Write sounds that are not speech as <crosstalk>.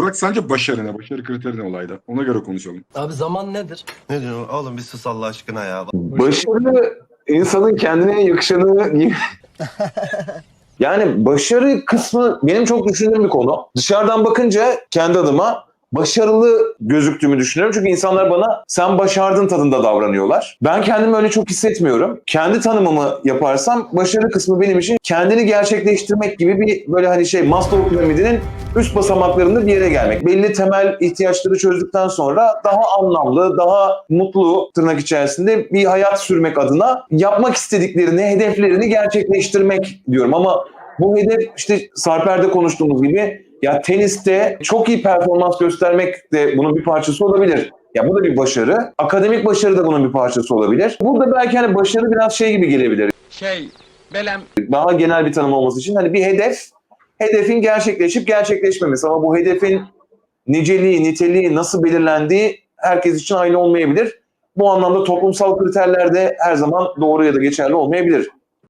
Burak sence başarı ne? Başarı kriteri ne olayda? Ona göre konuşalım. Abi zaman nedir? Ne diyorsun oğlum bir sus Allah aşkına ya. Başarı insanın kendine yakışanı <laughs> yani başarı kısmı benim çok düşündüğüm bir konu. Dışarıdan bakınca kendi adıma başarılı gözüktüğümü düşünüyorum. Çünkü insanlar bana sen başardın tadında davranıyorlar. Ben kendimi öyle çok hissetmiyorum. Kendi tanımımı yaparsam başarı kısmı benim için kendini gerçekleştirmek gibi bir böyle hani şey Maslow piramidinin üst basamaklarında bir yere gelmek. Belli temel ihtiyaçları çözdükten sonra daha anlamlı, daha mutlu tırnak içerisinde bir hayat sürmek adına yapmak istediklerini, hedeflerini gerçekleştirmek diyorum. Ama bu hedef işte Sarper'de konuştuğumuz gibi ya teniste çok iyi performans göstermek de bunun bir parçası olabilir. Ya bu da bir başarı. Akademik başarı da bunun bir parçası olabilir. Burada belki hani başarı biraz şey gibi gelebilir. Şey, belem Daha genel bir tanım olması için hani bir hedef, hedefin gerçekleşip gerçekleşmemesi ama bu hedefin niceliği, niteliği nasıl belirlendiği herkes için aynı olmayabilir. Bu anlamda toplumsal kriterler de her zaman doğru ya da geçerli olmayabilir.